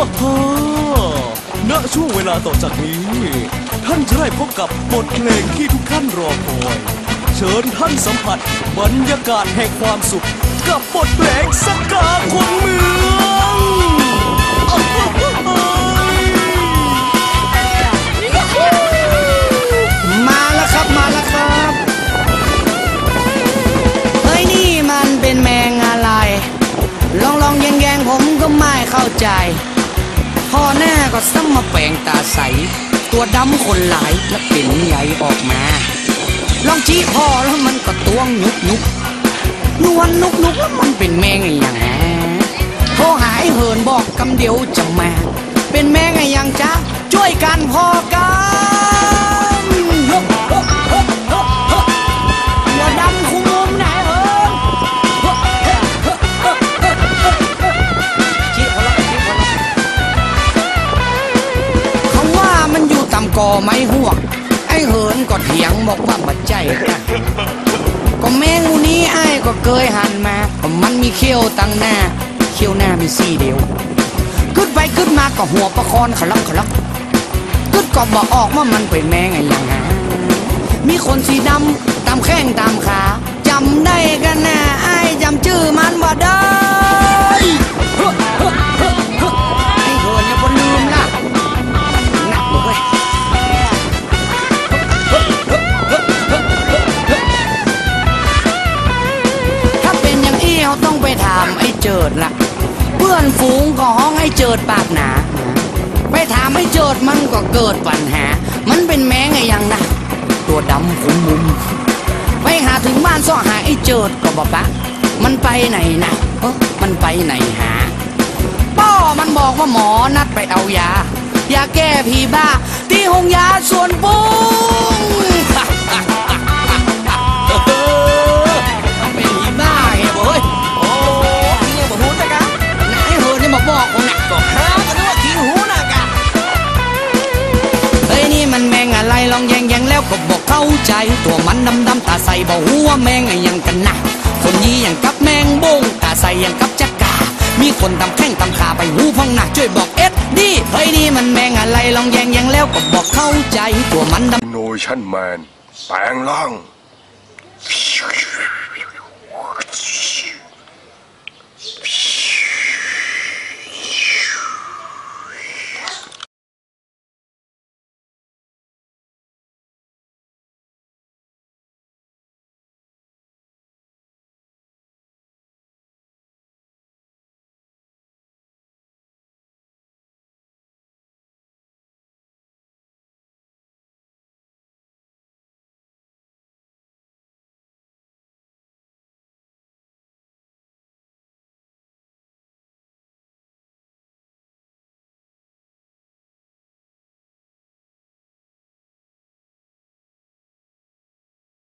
อ้โหณช่วงเวลาต่อจากนี้ ท่านจะได้พบกับบทเพลงที่ทุกท่านรอคอย เชิญท่านสัมผัสบรรยากาศแห่งความสุข กับบทเพลงสกาคนเมืองมาแล้วครับมาแล้วครับเฮ้ยนี่มันเป็นแมงอะไร ลองลองแยงแยงผมก็ไม่เข้าใจ พ่อหน้าก็ซ้ำมาแปลงตาใส ตัวดำคนหลายแล้วเป็นใหญ่ออกมา ลองชี้พ่อแล้วมันก็ตวงนุกนุกนวลนุกนุกแล้วมันเป็นแมงอย่างฮะพ่อหายเหินบอกกำเดียวจะมา เป็นแมงอย่างจ้าช่วยกันพอกัน กอไม้ห่วกไอ้เหินก็เถียงบอกว่าบัดใจนะก็แมงูนี้ไอ้ก็เคยหันมาก็มันมีเขี้ยวตั้งหน้า เขี้ยวหน้ามีซี่เดียวขึ้นไปขึ้นมาก็หัวประคอนขลักขลักขึ้นก็บอกออกว่ามันเป็นแมงไงยังไงมีคนสีดำตามแข้งตามขาจำได้กันนะไอ้จำชื่อมันว่าได้ เจิดละเพื่อนฝูงก็ห้องไอ้เจิดปากหนา ไปถามไอ้เจิดมันก็เกิดปัญหา มันเป็นแมงไงยังนะ ตัวดำขุมมุม ไปหาถึงบ้านซ่อหาไอ้เจิดก็บอกปะมันไปไหนนะเออมันไปไหนหาป้อมันบอกว่าหมอนัดไปเอายา ยาแก้ผีบ้า ที่ห้องยาส่วนปุ้ อะไรลองแยงแยงแล้วก็บอกเข้าใจ ตัวมันดำดำตาใสบอกหัวแมงไงยังกันนะคนยีอย่างกับแมงบงตาใสอย่างกับจักกามีคนตำแข้งตำขาไปหูพองหนักช่วยบอกเอ็ดดิเฮ้ยนี่มันแมงอะไรลองแยงแยงแล้วก็บอกเข้าใจ ตัวมันดำโนชั่นแมนแปลงร่าง